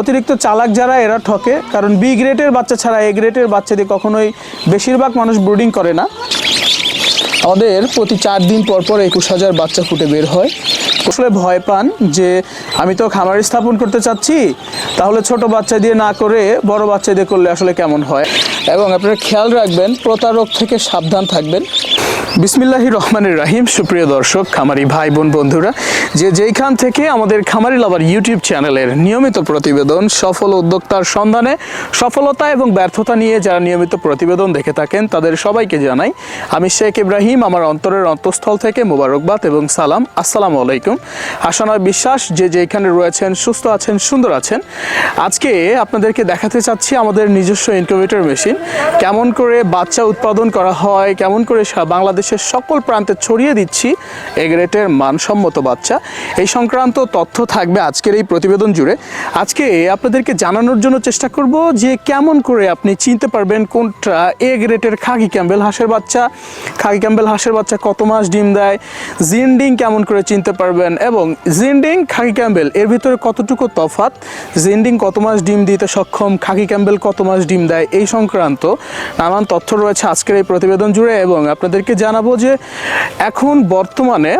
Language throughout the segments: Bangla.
অতিরিক্ত চালাক যারা, এরা ঠকে। কারণ বি গ্রেডের বাচ্চা ছাড়া এ গ্রেডের বাচ্চা দিয়ে কখনোই বেশিরভাগ মানুষ ব্রুডিং করে না। আমাদের প্রতি চার দিন পর পর একুশ হাজার বাচ্চা ফুটে বের হয়। আসলে ভয় পান যে আমি তো খামার স্থাপন করতে চাচ্ছি, তাহলে ছোট বাচ্চা দিয়ে না করে বড় বাচ্চা দিয়ে করলে আসলে কেমন হয়? এবং আপনারা খেয়াল রাখবেন, প্রতারক থেকে সাবধান থাকবেন। বিসমিল্লাহি রহমানের রাহিম, সুপ্রিয় দর্শক, খামারি ভাই, বোন, বন্ধুরা, যে যেইখান থেকে আমাদের খামারি লাভার ইউটিউব চ্যানেলের নিয়মিত প্রতিবেদন, সফল উদ্যোক্তার সন্ধানে, সফলতা এবং ব্যর্থতা নিয়ে যারা নিয়মিত প্রতিবেদন দেখে থাকেন, তাদের সবাইকে জানাই, আমি শেখ ইব্রাহিম, আমার অন্তরের অন্তঃস্থল থেকে মোবারকবাদ এবং সালাম। আসসালামু আলাইকুম। আশানয় বিশ্বাস, যে যেখানে রয়েছেন, সুস্থ আছেন, সুন্দর আছেন। আজকে আপনাদেরকে দেখাতে চাচ্ছি আমাদের নিজস্ব ইনকিউবেটর মেশিন কেমন করে বাচ্চা উৎপাদন করা হয়, কেমন করে বাংলাদেশের সকল প্রান্তে ছড়িয়ে দিচ্ছি এগ্রেটের মানসম্মত বাচ্চা। এই সংক্রান্ত তথ্য থাকবে আজকের এই প্রতিবেদন জুড়ে। আজকে আপনাদেরকে জানানোর জন্য চেষ্টা করব যে কেমন করে আপনি চিনতে পারবেন কোনটা এ গ্রেটের খাকি ক্যাম্বেল হাঁসের বাচ্চা। খাগি ক্যাম্বেল হাঁসের বাচ্চা কত মাস ডিম দেয়? জিন্ডিং কেমন করে চিনতে পারবেন? এবং জিন্ডিং, খাকি ক্যাম্বেল, এর ভিতরে কতটুকু তফাত জিন্ডিং কত মাস ডিম দিতে সক্ষম? খাকি ক্যাম্বেল কত মাস ডিম দেয়? এই সংক্রান্ত নানান তথ্য রয়েছে আজকের এই প্রতিবেদন জুড়ে এবং আপনাদেরকে জানাব যে এখন বর্তমানে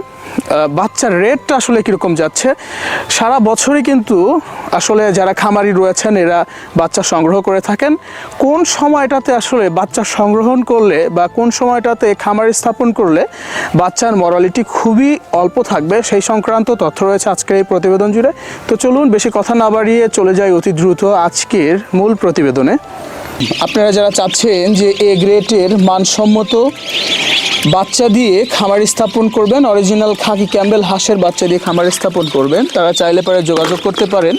বাচ্চার রেটটা আসলে কীরকম যাচ্ছে? সারা বছরই কিন্তু আসলে যারা খামারি রয়েছেন, এরা বাচ্চা সংগ্রহ করে থাকেন। কোন সময়টাতে আসলে বাচ্চা সংগ্রহণ করলে বা কোন সময়টাতে খামারি স্থাপন করলে বাচ্চার মরালিটি খুবই অল্প থাকবে? সেই সংক্রান্ত তথ্য রয়েছে আজকের এই প্রতিবেদন জুড়ে। তো চলুন, বেশি কথা না বাড়িয়ে চলে যাই অতি দ্রুত আজকের মূল প্রতিবেদনে। আপনারা যারা চাচ্ছেন যে এ গ্রেটের মানসম্মত বাচ্চা দিয়ে খামার স্থাপন করবেন অরিজিনাল খাকি ক্যাম্বেল হাঁসের বাচ্চা দিয়ে খামার স্থাপন করবেন, তারা চাইলে পারে যোগাযোগ করতে পারেন।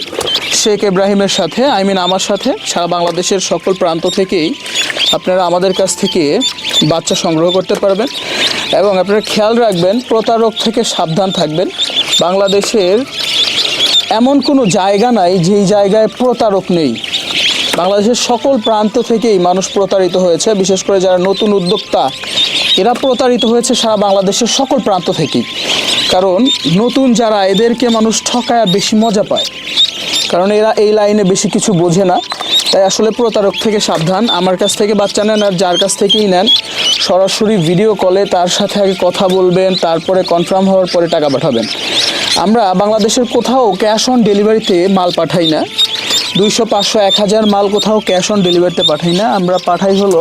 শেখ ইব্রাহিমের সাথে, আই মিন আমার সাথে, সারা বাংলাদেশের সকল প্রান্ত থেকেই আপনারা আমাদের কাছ থেকে বাচ্চা সংগ্রহ করতে পারবেন। এবং আপনারা খেয়াল রাখবেন, প্রতারক থেকে সাবধান থাকবেন। বাংলাদেশের এমন কোনো জায়গা নাই যেই জায়গায় প্রতারক নেই। বাংলাদেশের সকল প্রান্ত থেকেই মানুষ প্রতারিত হয়েছে, বিশেষ করে যারা নতুন উদ্যোক্তা। এরা প্রতারিত হয়েছে সারা বাংলাদেশের সকল প্রান্ত থেকেই। কারণ নতুন যারা, এদেরকে মানুষ ঠকায় বেশি মজা পায়। কারণ এরা এই লাইনে বেশি কিছু বোঝে না। তাই আসলে প্রতারক থেকে সাবধান। আমার কাছ থেকে বাচ্চা নেন আর যার কাছ থেকেই নেন, সরাসরি ভিডিও কলে তার সাথে আগে কথা বলবেন, তারপরে কনফার্ম হওয়ার পরে টাকা পাঠাবেন। আমরা বাংলাদেশের কোথাও ক্যাশ অন ডেলিভারিতে মাল পাঠাই না। দুইশো পাঁচশো, এক হাজার মাল কোথাও ক্যাশ অন ডেলিভারিতে পাঠাই না। আমরা পাঠাই হলো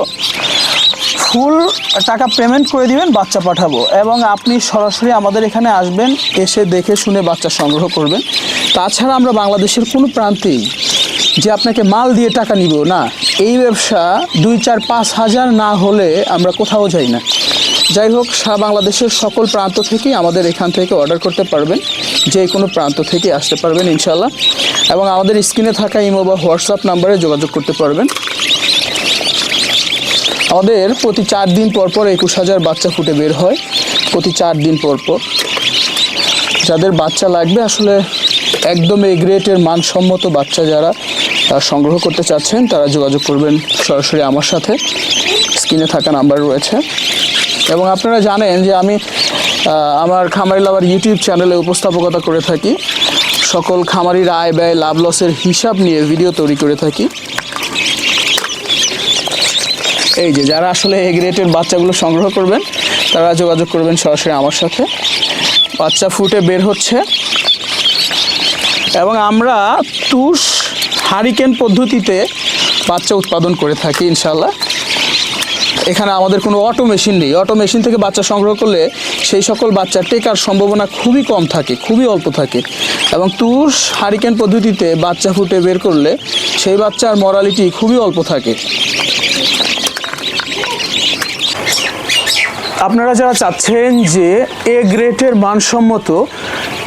ফুল টাকা পেমেন্ট করে দিবেন, বাচ্চা পাঠাবো। এবং আপনি সরাসরি আমাদের এখানে আসবেন, এসে দেখে শুনে বাচ্চা সংগ্রহ করবেন। তাছাড়া আমরা বাংলাদেশের কোনো প্রান্তেই যে আপনাকে মাল দিয়ে টাকা নিব না, এই ব্যবসা দুই চার পাঁচ হাজার না হলে আমরা কোথাও যাই না। যাই হোক, সারা বাংলাদেশের সকল প্রান্ত থেকেই আমাদের এখান থেকে অর্ডার করতে পারবেন, যে কোনো প্রান্ত থেকে আসতে পারবেন ইনশাল্লাহ এবং আমাদের স্ক্রিনে থাকা ইমো বা হোয়াটসঅ্যাপ নাম্বারে যোগাযোগ করতে পারবেন। আমাদের প্রতি চার দিন পর পর একুশ হাজার বাচ্চা ফুটে বের হয়, প্রতি চার দিন পর পর। যাদের বাচ্চা লাগবে, আসলে একদম এই গ্রেটের মানসম্মত বাচ্চা যারা সংগ্রহ করতে চাচ্ছেন, তারা যোগাযোগ করবেন সরাসরি আমার সাথে। স্ক্রিনে থাকা নাম্বার রয়েছে। এবং আপনারা জানেন যে আমি আমার খামারি লাভার ইউটিউব চ্যানেলে উপস্থাপকতা করে থাকি। সকল খামারির আয় ব্যয়, লাভ লসের হিসাব নিয়ে ভিডিও তৈরি করে থাকি। এই যে, যারা আসলে এ গ্রেটের বাচ্চাগুলো সংগ্রহ করবেন, তারা যোগাযোগ করবেন সরাসরি আমার সাথে। বাচ্চা ফুটে বের হচ্ছে। এবং আমরা তুষ হারিকেন পদ্ধতিতে বাচ্চা উৎপাদন করে থাকি ইনশাল্লাহ এখানে আমাদের কোনো অটো মেশিন নেই। অটো মেশিন থেকে বাচ্চা সংগ্রহ করলে সেই সকল বাচ্চা টেকার সম্ভাবনা খুবই কম থাকে, খুবই অল্প থাকে এবং তুষ হারিকেন পদ্ধতিতে বাচ্চা ফুটে বের করলে সেই বাচ্চার মরালিটি খুবই অল্প থাকে। আপনারা যারা চাচ্ছেন যে এ গ্রেটের মানসম্মত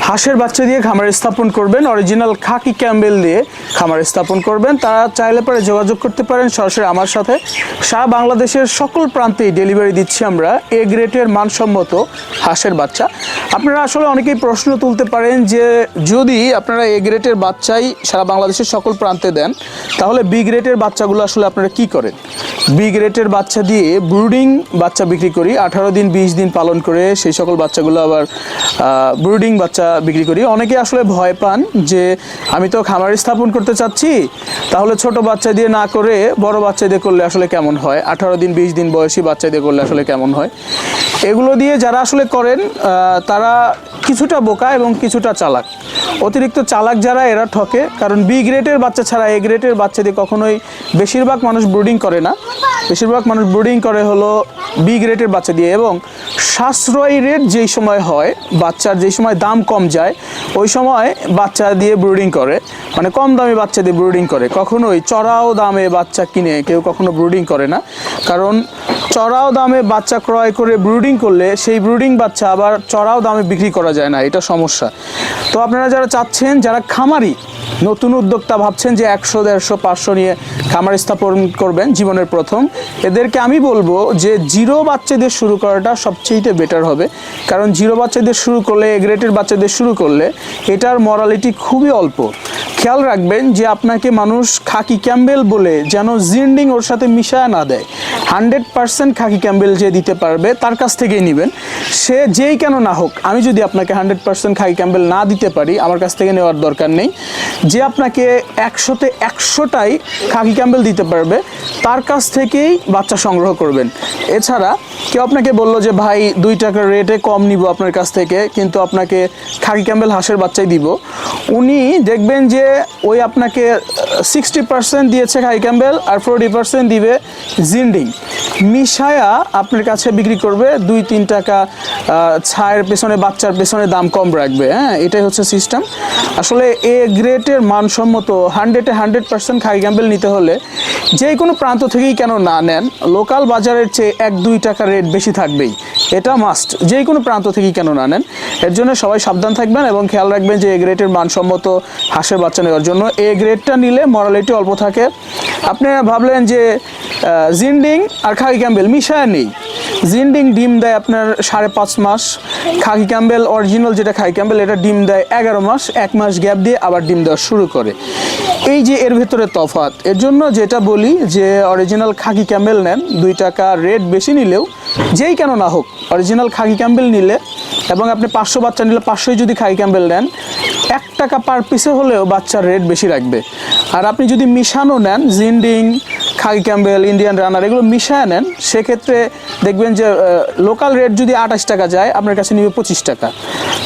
হাঁসের বাচ্চা দিয়ে খামার স্থাপন করবেন অরিজিনাল খাকি ক্যাম্বেল দিয়ে খামার স্থাপন করবেন, তারা চাইলে পরে যোগাযোগ করতে পারেন। সরাসরি আমার সাথে সারা বাংলাদেশের সকল প্রান্তেই ডেলিভারি দিচ্ছি আমরা এ গ্রেটের মানসম্মত হাঁসের বাচ্চা। আপনারা আসলে অনেকেই প্রশ্ন তুলতে পারেন যে, যদি আপনারা এ গ্রেটের বাচ্চাই সারা বাংলাদেশের সকল প্রান্তে দেন, তাহলে বি গ্রেটের বাচ্চাগুলো আসলে আপনারা কি করেন? বি গ্রেটের বাচ্চা দিয়ে ব্রুডিং বাচ্চা বিক্রি করি, আঠারো দিন, বিশ দিন পালন করে সেই সকল বাচ্চাগুলো আবার ব্রুডিং বাচ্চা বিক্রি করি। অনেকে আসলে ভয় পান যে আমি তো খামার স্থাপন করতে চাচ্ছি, তাহলে ছোট বাচ্চা দিয়ে না করে বড় বাচ্চা দিয়ে করলে আসলে কেমন হয়? আঠারো দিন, বিশ দিন বয়সী বাচ্চা দিয়ে করলে আসলে কেমন হয়? এগুলো দিয়ে যারা আসলে করেন তারা কিছুটা বোকা এবং কিছুটা চালাক। অতিরিক্ত চালাক যারা, এরা ঠকে। কারণ বি গ্রেডের বাচ্চা ছাড়া এ গ্রেডের বাচ্চা দিয়ে কখনোই বেশিরভাগ মানুষ ব্রুডিং করে না। বেশিরভাগ মানুষ ব্রুডিং করে হলো বি গ্রেডের বাচ্চা দিয়ে এবং সাশ্রয়ী রেট যেই সময় হয়, বাচ্চার যেই সময় দাম কম যায়, ওই সময় বাচ্চা দিয়ে ব্রুডিং করে। মানে কম দামে বাচ্চা দিয়ে ব্রুডিং করে। কখনোই চড়াও দামে বাচ্চা কিনে কেউ কখনো ব্রুডিং করে না। কারণ চড়াও দামে বাচ্চা ক্রয় করে ব্রুডিং করলে সেই ব্রুডিং বাচ্চা আবার চড়াও দামে বিক্রি করা যায় না। এটা সমস্যা। তো আপনারা যারা চাচ্ছেন, যারা খামারি নতুন উদ্যোক্তা ভাবছেন যে একশো, দেড়শো, পাঁচশো নিয়ে খামার স্থাপন করবেন জীবনের প্রথম। এদেরকে আমি বলব যে জিরো বাচ্চাদের শুরু করাটা সবচেয়ে বেটার হবে। কারণ জিরো বাচ্চাদের শুরু করলে এগ্রেটের বাচ্চাদের শুরু করলে এটার মরালিটি খুবই অল্প। খেয়াল রাখবেন যে আপনাকে মানুষ খাকি ক্যাম্বেল বলে যেন জিন্ডিং ওর সাথে মিশায় না দেয়। হান্ড্রেড পার্সেন্ট খাকি ক্যাম্বেল যে দিতে পারবে, তার কাছ থেকেই নেবেন। সে যেই কেন না হোক, আমি যদি আপনাকে হান্ড্রেড পার্সেন্ট খাকি ক্যাম্বেল না দিতে পারি, আমার কাছ থেকে নেওয়ার দরকার নেই। যে আপনাকে একশোতে একশোটাই খাকি ক্যাম্বেল দিতে পারবে, তার কাছ থেকেই বাচ্চা সংগ্রহ করবেন। এছাড়া কেউ আপনাকে বলল যে, ভাই, দুই টাকার রেটে কম নিব আপনার কাছ থেকে, কিন্তু আপনাকে খাকি ক্যাম্বেল হাঁসের বাচ্চাই দিব। উনি দেখবেন যে ওই আপনাকে সিক্সটি পার্সেন্ট দিয়েছে খাকি ক্যাম্বেল আর ফোরটি পার্সেন্ট দিবে জিন্ডিং মিশায়া আপনার কাছে বিক্রি করবে দুই, তিন টাকা ছায়ের পেছনে, বাচ্চার পেছনে দাম কম রাখবে। হ্যাঁ এটাই হচ্ছে সিস্টেম আসলে এ গ্রেটের মানসম্মত হান্ড্রেডে হান্ড্রেড পার্সেন্ট খাই ক্যাম্বেল নিতে হলে যে কোনো প্রান্ত থেকেই কেন না নেন লোকাল বাজারের চেয়ে এক, দুই টাকা রেট বেশি থাকবেই। এটা মাস্ট যে কোনো প্রান্ত থেকেই কেন না নেন। এর জন্য সবাই সাবধান থাকবেন এবং খেয়াল রাখবেন যে এ গ্রেটের মানসম্মত হাঁসের বাচ্চা নেওয়ার জন্য এ গ্রেডটা নিলে মরালিটি অল্প থাকে। আপনি ভাবলেন যে জিন্ডিং আর খাকি ক্যাম্বেল মিশায় নেই। জিন্ডিং ডিম দেয় আপনার সাড়ে পাঁচ মাস। খাকি ক্যাম্বেল অরিজিনাল যেটা খাকি ক্যাম্বেল, এটা ডিম দেয় এগারো মাস। এক মাস গ্যাপ দিয়ে আবার ডিম দেওয়া শুরু করে। এই যে এর ভেতরে তফাৎ, এর জন্য যেটা বলি যে অরিজিনাল খাগি ক্যাম্বেল নেন, দুই টাকা রেট বেশি নিলেও যেই কেন না হোক অরিজিনাল খাগি ক্যাম্বেল নিলে এবং আপনি পাঁচশো বাচ্চা নিলে পাঁচশোই যদি খাগি ক্যাম্বেল নেন, এক টাকা পার পিসে হলেও বাচ্চার রেট বেশি রাখবে। আর আপনি যদি মিশানো নেন জিন্ডিং খাকি ক্যাম্বেল ইন্ডিয়ান রানার, এগুলো মিশায় নেন। সেক্ষেত্রে দেখবেন যে লোকাল রেট যদি আঠাশ টাকা যায়, আপনার কাছে নিবে পঁচিশ টাকা।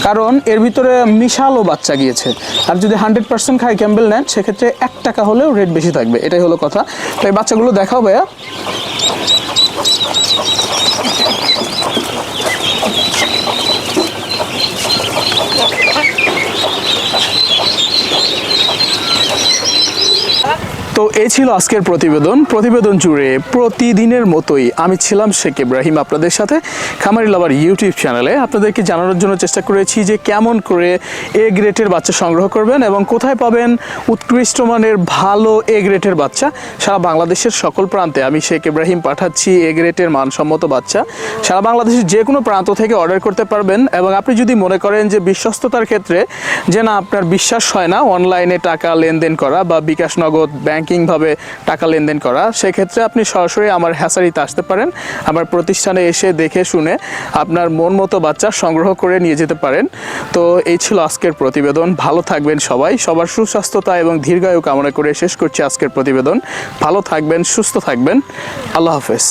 কারণ এর ভিতরে মিশালও বাচ্চা গিয়েছে। আর যদি হান্ড্রেড পার্সেন্ট খাই ক্যাম্বেল নেন, সেক্ষেত্রে এক টাকা হলেও রেট বেশি থাকবে। এটাই হলো কথা। তো এই বাচ্চাগুলো দেখাও ভাইয়া। তো এই ছিল আজকের প্রতিবেদন। প্রতিবেদন জুড়ে প্রতিদিনের মতোই আমি ছিলাম শেখ ইব্রাহিম আপনাদের সাথে, খামারি লাভার ইউটিউব চ্যানেলে। আপনাদেরকে জানানোর জন্য চেষ্টা করেছি যে কেমন করে এ গ্রেটের বাচ্চা সংগ্রহ করবেন এবং কোথায় পাবেন উৎকৃষ্ট মানের ভালো এ গ্রেটের বাচ্চা। সারা বাংলাদেশের সকল প্রান্তে আমি শেখ ইব্রাহিম পাঠাচ্ছি এ গ্রেটের মানসম্মত বাচ্চা। সারা বাংলাদেশের যে কোনো প্রান্ত থেকে অর্ডার করতে পারবেন এবং আপনি যদি মনে করেন যে বিশ্বস্ততার ক্ষেত্রে যে না, আপনার বিশ্বাস হয় না, অনলাইনে টাকা লেনদেন করা বা বিকাশ নগদ ব্যাংকিংভাবে টাকা লেনদেন করা, সেক্ষেত্রে আপনি সরাসরি আমার হ্যাসারিতে আসতে পারেন। আমার প্রতিষ্ঠানে এসে দেখে শুনে আপনার মন মতো বাচ্চা সংগ্রহ করে নিয়ে যেতে পারেন। তো এই ছিল আজকের প্রতিবেদন। ভালো থাকবেন সবাই। সবার সুস্বাস্থ্যতা এবং দীর্ঘায়ু কামনা করে শেষ করছি আজকের প্রতিবেদন। ভালো থাকবেন, সুস্থ থাকবেন। আল্লাহ হাফেজ।